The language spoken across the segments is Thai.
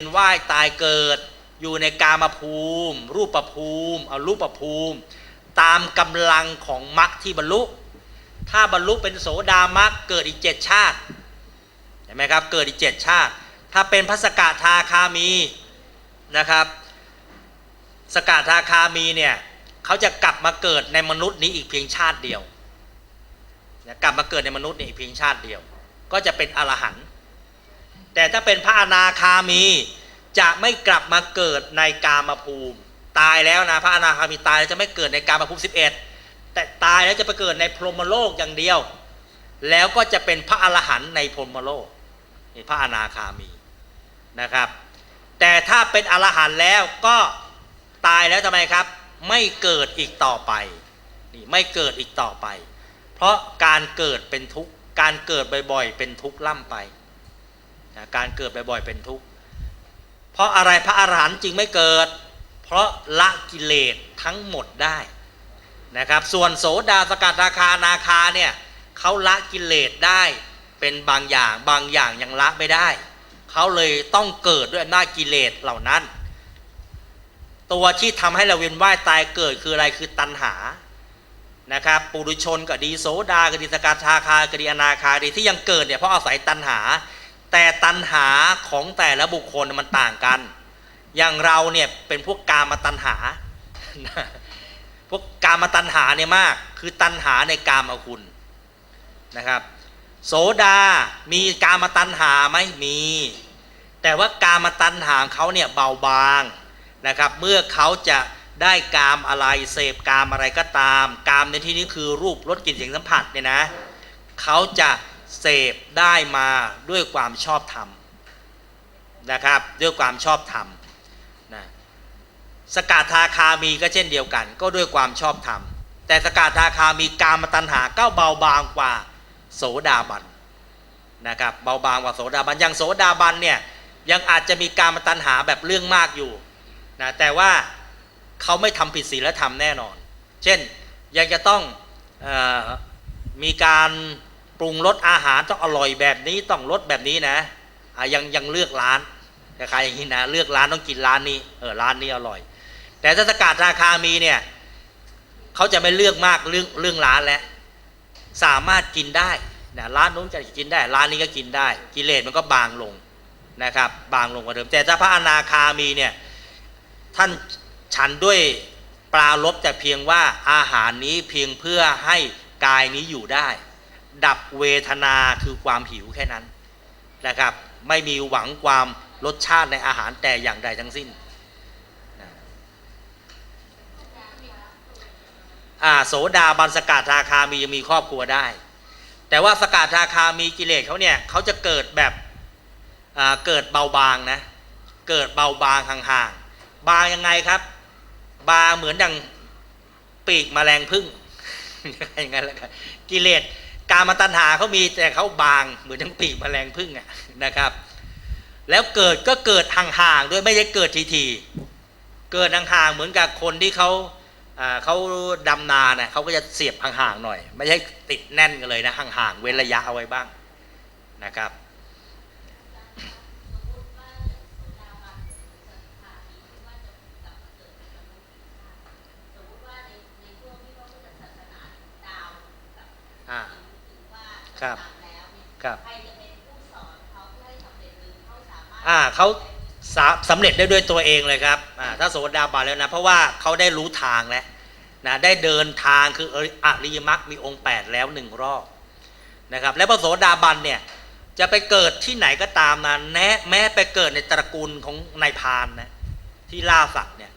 นว่ายตายเกิดอยู่ในกามภูมิ รูปภูมิเอารูปภูมิ ตามกำลังของมรรคที่บรรลุ ถ้าบรรลุเป็นโสดามรรคเกิดอีกเจ็ดชาติเห็นไหมครับเกิดอีกเจ็ดชาติ ถ้าเป็นพระสกทาคามีนะครับ สกทาคามีเนี่ยเขาจะกลับมาเกิดในมนุษย์นี้อีกเพียงชาติเดียวกลับมาเกิดในมนุษย์นี้อีกเพียงชาติเดียว ก็จะเป็นอรหันต์ แต่ถ้าเป็นพระอนาคามี จะไม่กลับมาเกิดในกามภูมิ ตายแล้วนะพระอนาคามีตายแล้วจะไม่เกิดในกามภูมิ 11 แต่ตายแล้วจะไปเกิดในพรหมโลกอย่างเดียว แล้วก็จะเป็นพระอรหันต์ในพรหมโลกนี่พระอนาคามีนะครับ แต่ถ้าเป็นอรหันต์แล้วก็ตายแล้วทำไมครับ ไม่เกิดอีกต่อไปนี่ไม่เกิดอีกต่อไป เพราะการเกิดเป็นทุกข์การเกิดบ่อยๆ เป็นทุกข์ล่ำไป นะการเกิดบ่อยๆเป็นทุกข์ เพราะอะไรพระอรหันต์จึงไม่เกิด เพราะละกิเลสทั้งหมดได้นะครับ ส่วนโสดาสกัดราคานาคาเนี่ยเขาละกิเลสได้เป็นบางอย่างบางอย่างยังละไม่ได้ เขาเลยต้องเกิดด้วยอำนาจกิเลสเหล่านั้น ตัวที่ทำให้เราเวียนว่ายตายเกิดคืออะไรคือตัณหานะครับปุถุชนก็ดีโสดาก็ดีสกัดราคาก็ดีอนาคาดีที่ยังเกิดเนี่ยเพราะอาศัยตัณหา แต่ตัณหาของแต่ละบุคคลมันต่างกัน อย่างเราเนี่ยเป็นพวกกามตัณหา พวกกามตัณหาเนี่ยมาก คือตัณหาในกามคุณนะครับ โสดา มีกามตัณหาไหมมี แต่ว่ากามตัณหาเขาเนี่ยเบาบางนะครับ เมื่อเขาจะได้กามอะไรเสพกามอะไรก็ตาม กามในที่นี้คือรูปรสกลิ่นเสียงสัมผัสเนี่ยนะเขาจะ เสพได้มาด้วยความชอบธรรมนะครับ ด้วยความชอบธรรมนะสกาทาคามีก็เช่นเดียวกัน ก็ด้วยความชอบธรรม แต่สกาทาคามีกามตัณหาก็เบาบางกว่าโสดาบันนะครับเบาบางกว่าโสดาบันอย่างโสดาบันเนี่ยยังอาจจะมีกามตัณหาแบบเรื่องมากอยู่นะแต่ว่าเขาไม่ทำผิดศีลธรรมแน่นอน เช่นยังจะต้องออมีการ ปรุงรสอาหารต้องอร่อยแบบนี้ต้องรสแบบนี้นะอะยังยังเลือกร้านคล้ายๆอย่างนี้นะเลือกร้านต้องกินร้านนี้เออร้านนี้อร่อย แต่ถ้าสกัดราคามีเนี่ยเขาจะไม่เลือกมากเรื่องเรื่องร้านแล้วสามารถกินได้นะร้านนู้นจะกินได้ ร้านนี้ก็กินได้ กิเลสมันก็บางลงนะครับ บางลงกว่าเดิมแต่ถ้าพระอนาคามีเนี่ยท่านฉันด้วยปลาลบแต่เพียงว่าอาหารนี้เพียงเพื่อให้กายนี้อยู่ได้ ดับเวทนาคือความหิวแค่นั้นนะครับ ไม่มีหวังความรสชาติในอาหารแต่อย่างใดทั้งสิ้นอ่าโสดาบันสกัดราคามียังมีครอบครัวได้ แต่ว่าสกัดราคามีกิเลสเขาเนี่ยเขาจะเกิดแบบอ่าเกิดเบาบางนะเกิดเบาบางห่างๆบางยังไงครับ บางเหมือนดังปีกแมลงพึ่งอย่างนั้นแหละกิเลส การมาตัณหาเขามีแต่เขาบางเหมือนทั้งปีกแมลงพึ่งอะนะครับ แล้วเกิดก็เกิดห่างๆด้วยไม่ใช่เกิดทีๆเกิดห่างๆเหมือนกับคนที่เขาเขาดำนาเน่ยเขาก็จะเสียบห่างๆหน่อย ไม่ใช่ติดแน่นกันเลยนะห่างๆเว้นระยะเอาไว้บ้างนะครับ ครับ ครับอ่าเขาสาสำเร็จได้ด้วยตัวเองเลยครับอ่าถ้าโสดาบันแล้วนะ เพราะว่าเขาได้รู้ทางแล้วนะได้เดินทางคืออริยมรรคมีองค์ 8 แล้วหนึ่งรอบนะครับ และพระโสดาบันเนี่ยจะไปเกิดที่ไหนก็ตามนะแม้แม้ไปเกิดในตระกูลของนายพรานนะที่ล่าสัตว์เนี่ย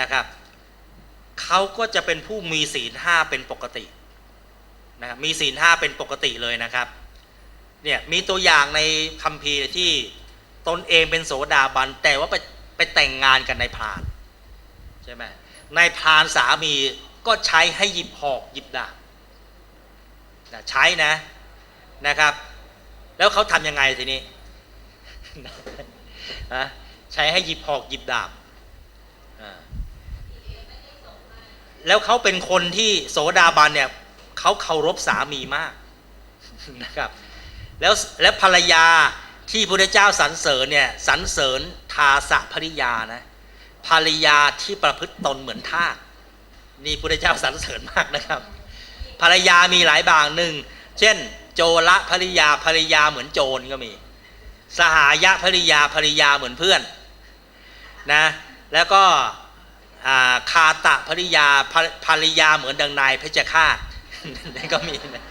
นะครับเขาก็จะเป็นผู้มีศีลห้าเป็นปกติ นะมีศีลห้าเป็นปกติเลยนะครับเนี่ยมีตัวอย่างในคัมภีร์ที่ตนเองเป็นโสดาบัน แต่ว่าไปไปแต่งงานกันในพรานใช่ไหมในพรานสามีก็ใช้ให้หยิบหอกหยิบดาบนะใช้นะนะครับ แล้วเขาทำยังไงทีนี้นะใช้ให้หยิบหอกหยิบดาบแล้วเขาเป็นคนที่โสดาบันเนี่ย เขาเคารพสามีมากนะครับ แล้วแล้วภรรยาที่พระเจ้าสรรเสริญเนี่ยสรรเสริญทาสะภริยานะภรรยาที่ประพฤติตนเหมือนทาสนี่พระเจ้าสรรเสริญมากนะครับ ภรรยามีหลายบางหนึ่งเช่น โจละภริยาภรรยาเหมือนโจรก็มี สหายะภริยาภริยาเหมือนเพื่อนนะแล้วก็คาตะภริยาภรภริยาเหมือนดังนายเพชฌฆาต ก็มีนะ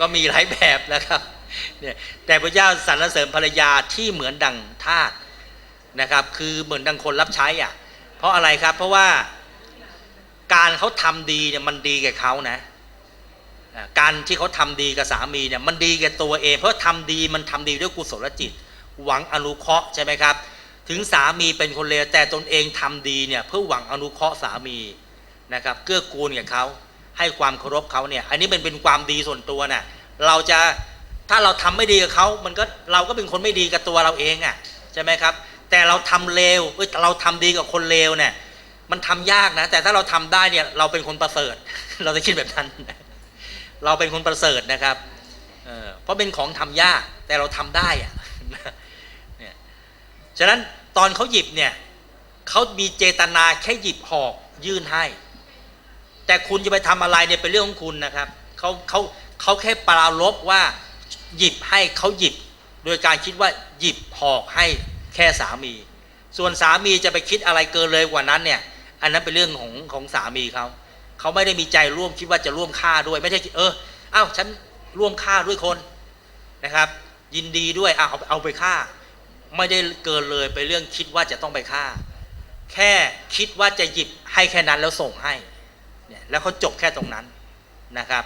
ก็มีหลายแบบนะครับเนี่ยแต่พระเจ้าสรรเสริญภรรยาที่เหมือนดังทาสนะครับ คือเหมือนดังคนรับใช้อะ เพราะอะไรครับ เพราะว่าการเขาทำดีเนี่ยมันดีกับเขานะการที่เขาทำดีกับสามีเนี่ยมันดีกับตัวเอง เพราะทำดีมันทำดีด้วยกุศลจิต หวังอนุเคราะห์ใช่ไหมครับ ถึงสามีเป็นคนเลวแต่ตนเองทำดีเนี่ยเพื่อหวังอนุเคราะห์สามีนะครับ เกื้อกูลกับเขา ให้ความเคารพเขาเนี่ย อันนี้เป็นเป็นความดีส่วนตัวน่ะเราจะถ้าเราทำไม่ดีกับเขามันก็เราก็เป็นคนไม่ดีกับตัวเราเองอะใช่ไหมครับ แต่เราทำเลวเอ้ยเราทำดีกับคนเลวเนี่ย มันทำยากนะ แต่ถ้าเราทำได้เนี่ย เราเป็นคนประเสริฐ เราจะคิดแบบนั้น เราเป็นคนประเสริฐนะครับเออเพราะเป็นของทำยากแต่เราทำได้อะเนี่ยฉะนั้นตอนเขาหยิบเนี่ยเขามีเจตนาแค่หยิบหอกยื่นให้ แต่คุณจะไปทำอะไรเนี่ยเป็นเรื่องของคุณนะครับเขาเขาเขาแค่ปรารบว่าหยิบให้เขาหยิบ โดยการคิดว่าหยิบหอกให้แค่สามี ส่วนสามีจะไปคิดอะไรเกินเลยกว่านั้นเนี่ย อันนั้นเป็นเรื่องของของสามีเขาเขาไม่ได้มีใจร่วมคิดว่าจะร่วมฆ่าด้วยไม่ใช่เออเอ้าฉันร่วมฆ่าด้วยคนนะครับ ยินดีด้วยเอาเอาเอาไปฆ่า ไม่ได้เกินเลยไปเรื่องคิดว่าจะต้องไปฆ่า แค่คิดว่าจะหยิบให้แค่นั้นแล้วส่งให้ เนี่ยแล้วเขาจบแค่ตรงนั้นนะครับ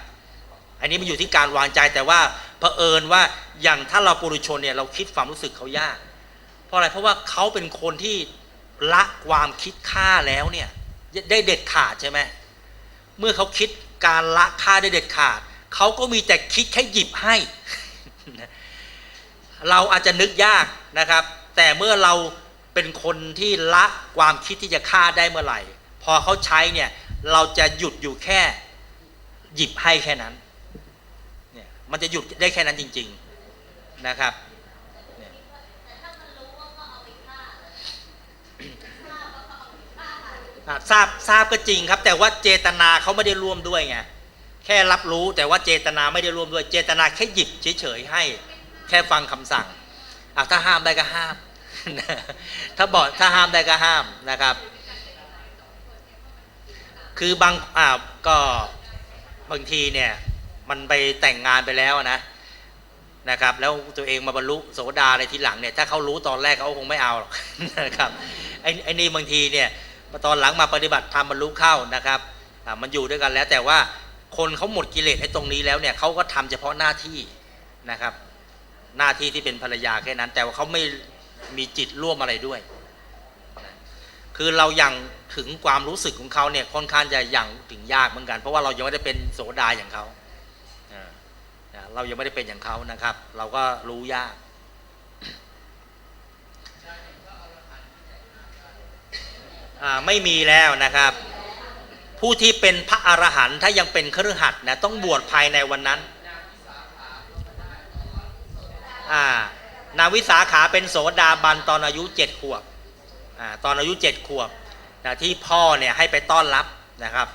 อันนี้มันอยู่ที่การวางใจแต่ว่าเผอิญว่าอย่างถ้าเราปุถุชนเนี่ยเราคิดความรู้สึกเขายาก เพราะอะไรเพราะว่าเขาเป็นคนที่ละความคิดฆ่าแล้วเนี่ยได้เด็ดขาดใช่ไหมเมื่อเขาคิดการละค่าได้เด็ดขาดเขาก็มีแต่คิดแค่หยิบให้ เราอาจจะนึกยากนะครับ แต่เมื่อเราเป็นคนที่ละความคิดที่จะฆ่าได้เมื่อไหร่ พอเขาใช้เนี่ย เราจะหยุดอยู่แค่หยิบให้แค่นั้นเนี่ยมันจะหยุดได้แค่นั้นจริง ๆนะครับทราบทราบก็จริงครับ แต่ว่าเจตนาเขาไม่ได้ร่วมด้วยไงแค่รับรู้แต่ว่าเจตนาไม่ได้ร่วมด้วย เจตนาแค่หยิบเฉยๆให้ แค่ฟังคำสั่งอะถ้าห้ามได้ก็ห้าม ถ้าบอกถ้าห้ามได้ก็ห้ามนะครับ คือบางอ่าก็บางทีเนี่ยมันไปแต่งงานไปแล้วนะนะครับ แล้วตัวเองมาบรรลุโสดาในทีหลังเนี่ยถ้าเขารู้ตอนแรกเขาคงไม่เอาหรอกนะครับไอ้ไอ้นี่บางทีเนี่ยตอนหลังมาปฏิบัติธรรมบรรลุเข้านะครับอ่ามันอยู่ด้วยกันแล้วแต่ว่าคนเขาหมดกิเลสไอ้ตรงนี้แล้วเนี่ยเขาก็ทำเฉพาะหน้าที่นะครับ หน้าที่ที่เป็นภรรยาแค่นั้น แต่ว่าเขาไม่มีจิตร่วมอะไรด้วย คือเรายังถึงความรู้สึกของเขาเนี่ยค่อนข้างจะยังถึงยากเหมือนกัน เพราะว่าเรายังไม่ได้เป็นโสดาอย่างเขาเรายังไม่ได้เป็นอย่างเขานะครับ เราก็รู้ยากไม่มีแล้วนะครับ ผู้ที่เป็นพระอรหันต์ถ้ายังเป็นคฤหัสถ์นะต้องบวชภายในวันนั้นนาวิสาขาเป็นโสดาบันตอนอายุเจ็ดขวบ ตอนอายุเจ็ดขวบนะที่พ่อเนี่ยให้ไปต้อนรับนะครับ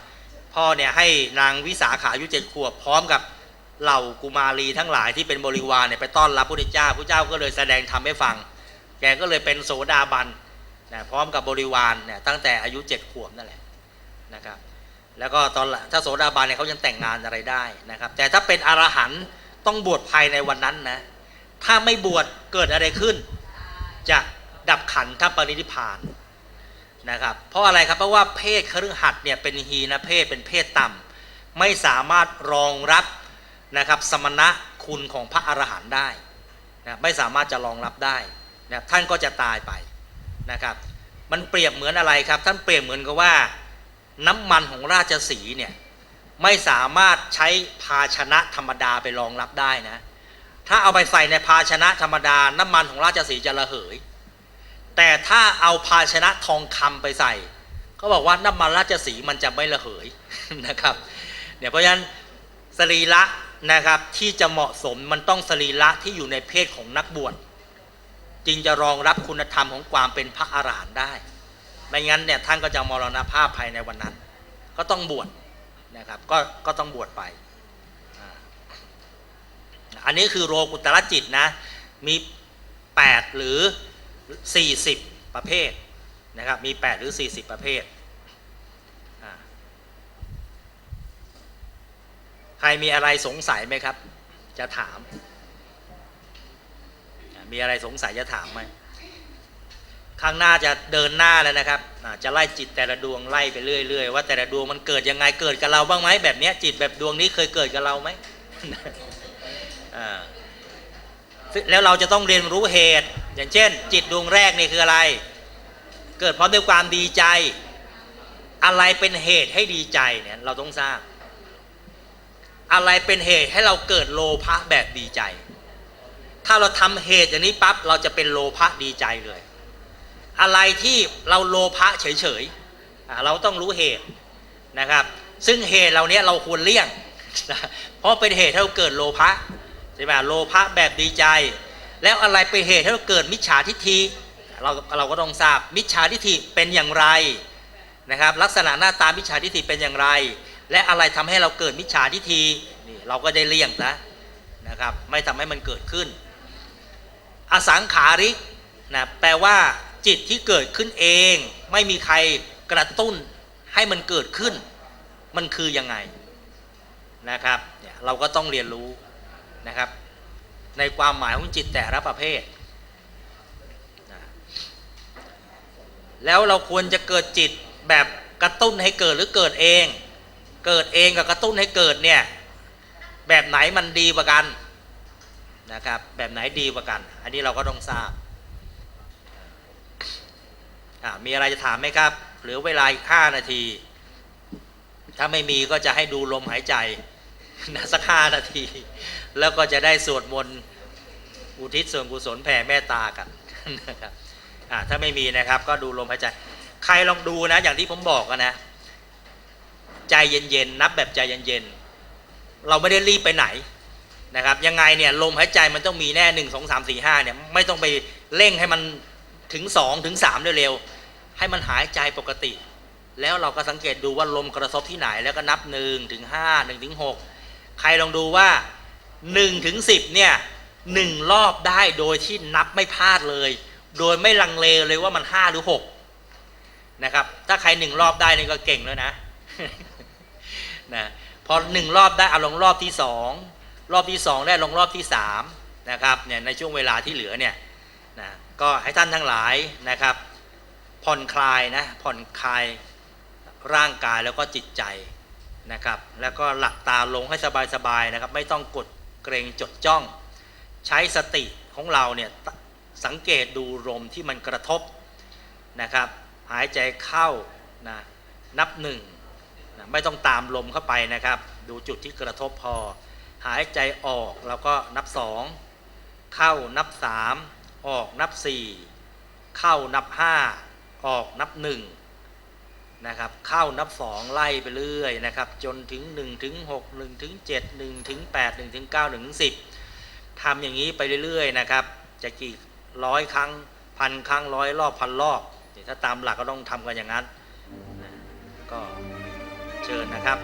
พ่อเนี่ยให้นางวิสาขาอายุเจ็ดขวบ พร้อมกับเหล่ากุมารีทั้งหลายที่เป็นบริวารเนี่ยไปต้อนรับพระพุทธเจ้าพระเจ้าก็เลยแสดงธรรมให้ฟัง แกก็เลยเป็นโสดาบันนะพร้อมกับบริวารเนี่ยตั้งแต่อายุเจ็ดขวบนั่นแหละนะครับแล้วก็ตอนถ้าโสดาบันเนี่ยเขายังแต่งงานอะไรได้นะครับ แต่ถ้าเป็นอรหันต์ต้องบวชภายในวันนั้นนะถ้าไม่บวชเกิดอะไรขึ้น จะ ดับขันธปรินิพพานนะครับ เพราะอะไรครับเพราะว่าเพศคฤหัสถ์เนี่ยเป็นฮีนเพศเป็นเพศต่ำไม่สามารถรองรับนะครับสมณะคุณของพระอรหันต์ได้นะไม่สามารถจะรองรับได้นะท่านก็จะตายไปนะครับ มันเปรียบเหมือนอะไรครับ ท่านเปรียบเหมือนกับว่า น้ำมันของราชสีเนี่ยไม่สามารถใช้ภาชนะธรรมดาไปรองรับได้นะ ถ้าเอาไปใส่ในภาชนะธรรมดา น้ำมันของราชสีจะระเหย แต่ถ้าเอาภาชนะทองคำไปใส่เขาบอกว่าน้ำมันราชสีมันจะไม่ระเหยนะครับเนี่ยเพราะฉะนั้นสรีระนะครับที่จะเหมาะสมมันต้องสรีระที่อยู่ในเพศของนักบวชจึงจะรองรับคุณธรรมของความเป็นพระอรหันต์ได้ ไม่งั้นเนี่ยท่านก็จะมรณภาพภายในวันนั้น ก็ต้องบวชนะครับก็ก็ต้องบวชไป อันนี้คือโรกุตรจิตนะมี 8 หรือ 40 ประเภทนะครับ มี 8 หรือ 40 ประเภท ใครมีอะไรสงสัยไหมครับ จะถาม มีอะไรสงสัยจะถามไหมข้างหน้าจะเดินหน้าแล้วนะครับ จะไล่จิตแต่ละดวงไล่ไปเรื่อยๆว่าแต่ละดวงมันเกิดยังไงเกิดกับเราบ้างไหมแบบนี้จิตแบบดวงนี้เคยเกิดกับเราไหมแล้วเราจะต้องเรียนรู้เหตุ อย่างเช่น จิตดวงแรกนี่คืออะไร เกิดพร้อมด้วยความดีใจ อะไรเป็นเหตุให้ดีใจเนี่ยเราต้องทราบ อะไรเป็นเหตุให้เราเกิดโลภะแบบดีใจ ถ้าเราทำเหตุอย่างนี้ปั๊บเราจะเป็นโลภะดีใจเลย อะไรที่เราโลภะเฉยๆเราต้องรู้เหตุนะครับ ซึ่งเหตุเราเนี้ยเราควรเลี่ยง เพราะเป็นเหตุให้เราเกิดโลภะใช่ไหมโลภะแบบดีใจ แล้วอะไรเป็นเหตุให้เราเกิดมิจฉาทิฏฐิเราเราก็ต้องทราบมิจฉาทิฏฐิเป็นอย่างไรนะครับ ลักษณะหน้าตามิจฉาทิฏฐิเป็นอย่างไร และอะไรทำให้เราเกิดมิจฉาทิฏฐินี่เราก็ได้เลี่ยงนะนะครับ ไม่ทำให้มันเกิดขึ้น อสังขาริกนะแปลว่าจิตที่เกิดขึ้นเอง ไม่มีใครกระตุ้นให้มันเกิดขึ้น มันคือยังไงนะครับเราก็ต้องเรียนรู้นะครับ ในความหมายของจิตแต่ละประเภท แล้วเราควรจะเกิดจิตแบบกระตุ้นให้เกิดหรือเกิดเอง เกิดเองกับกระตุ้นให้เกิดเนี่ยแบบไหนมันดีกว่ากันนะครับแบบไหนดีกว่ากัน อันนี้เราก็ต้องทราบมีอะไรจะถามไหมครับ เหลือเวลาอีกห้านาที ถ้าไม่มีก็จะให้ดูลมหายใจ นะสักห้านาที แล้วก็จะได้สวดมนต์อุทิศส่วนกุศลแผ่เมตตากันนะครับถ้าไม่มีนะครับก็ดูลมหายใจใครลองดูนะอย่างที่ผมบอกนนะ ใจเย็นๆนับแบบใจเย็นๆเราไม่ได้รีบไปไหนนะครับ ยังไงเนี่ยลมหายใจมันต้องมีแน่หนึ่งสองสามสี่ห้าเนี่ยไม่ต้องไปเร่งให้มันถึงสองถึงสามเร็วๆให้มันหายใจปกติ แล้วเราก็สังเกตดูว่าลมกระทบที่ไหนแล้วก็นับหนึ่งถึงห้าหนึ่งถึงหก ใครลองดูว่าหนึ่งถึงสิบเนี่ยหนึ่งรอบได้โดยที่นับไม่พลาดเลย โดยไม่ลังเลเลยว่ามันห้าหรือหกนะครับ ถ้าใครหนึ่งรอบได้นี่ก็เก่งแล้วนะนะพอหนึ่งรอบได้เอาลงรอบที่สองรอบที่2ได้ลงรอบที่3นะครับเนี่ยในช่วงเวลาที่เหลือเนี่ยนะก็ให้ท่านทั้งหลายนะครับ ผ่อนคลายนะผ่อนคลายร่างกายแล้วก็จิตใจ นะครับ แล้วก็หลับตาลงให้สบายๆนะครับ ไม่ต้องกดเกรงจดจ้อง ใช้สติของเราเนี่ยสังเกตดูลมที่มันกระทบนะครับ หายใจเข้านะนับหนึ่งนะไม่ต้องตามลมเข้าไปนะครับ ดูจุดที่กระทบพอ หายใจออกแล้วก็นับสองเข้านับสามออกนับสี่เข้านับห้าออกนับหนึ่ง นะครับเข้านับสองไล่ไปเรื่อยนะครับจนถึง1ถึง6 1ถึง7 1ถึง8 1ถึง9 1ถึง10ทำอย่างนี้ไปเรื่อยๆนะครับจะกี่ร้อยครั้งพันครั้งร้อยรอบพันรอบถ้าตามหลักก็ต้องทำกันอย่างนั้นก็เชิญนะครับ